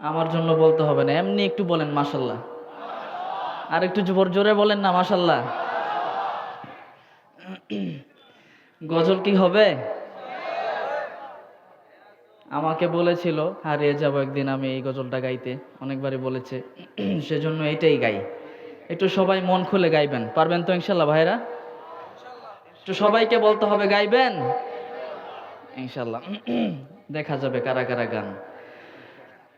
আমার জন্য বলতে হবে না, এমনি একটু বলেন মাসাল্লাহ আর একটু জোর জোরে বলেন না মাসাল্লাহ গজল কি হবে? আমাকে বলেছিল, হারিয়ে যাব একদিন আমি এই গজলটা গাইতে। অনেকবারই বলেছে, সেজন্য এইটাই গাই। একটু সবাই মন খুলে গাইবেন, পারবেন তো ইনশাল্লাহ ভাইরা একটু সবাইকে বলতে হবে, গাইবেন? ইনশাল্লাহ, দেখা যাবে কারা কারা গান।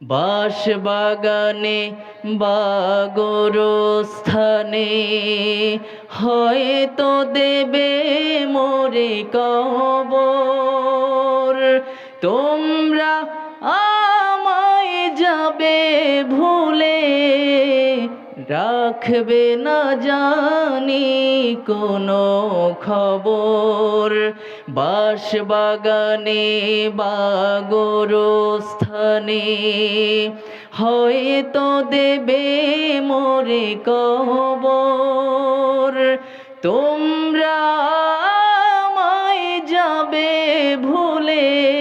বাস বাগানে বাগরস্থানে হয়তো দেবে মোরে কবর। তোমরা আমায় যাবে ভুলে, রাখবে না জানি কোনো খবর। বাস বাগানে, বাগরস্থানে। হয়তো দেবে মোরে কবর। তোমরা আমায় যাবে ভুলে।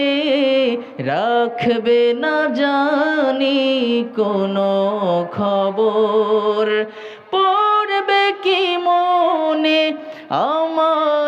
রাখবে না জানি কোনো খবর।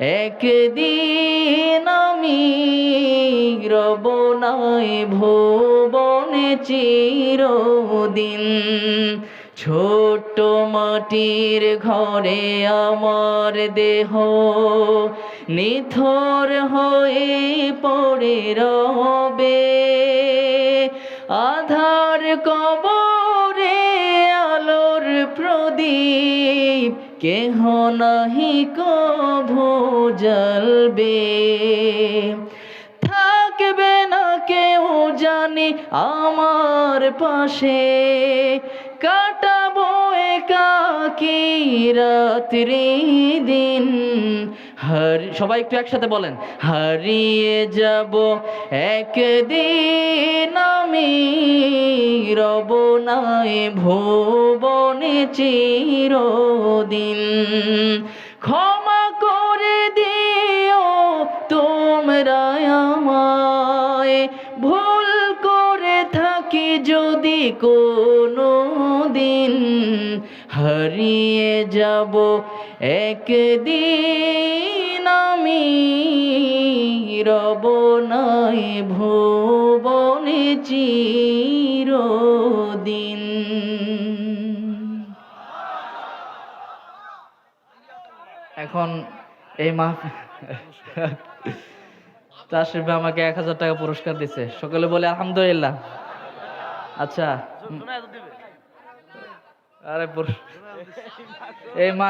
একদিন আমি রব নাই ভুবনে চিরদিন। ছোট্ট মাটির ঘরে আমার দেহ নিথর হয়ে পড়ে রবে। আধার কবরে আলোর প্রদীপ কেহ নাহি কভু জলবে থাকবে না কেউ জানি আমার পাশে। কাটাবো একাকি রাত্রি দিন। হার, সবাই একটু একসাথে বলেন, হারিয়ে যাব একদিন আমি রব নাই ভুবনে চিরদিন। ক্ষমা করে দিও তোমরা আমায়। কোনো দিন হারিয়ে যাব। একদিন আমি রব নাই, ভুবনে চিরদিন। এখন এই মা তাশরিফে আমাকে এক হাজার টাকা পুরস্কার দিছে। সকলে বলে, আলহামদুলিল্লাহ। আচ্ছা। আরে এই মা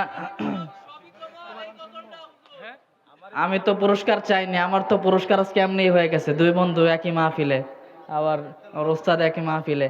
আমি তো পুরস্কার চাইনি আমার তো পুরস্কার আজকে এমনি হয়ে গেছে। দুই বন্ধু একই মাহফিলে আবার ওর ওস্তাদ একই মাহফিলে।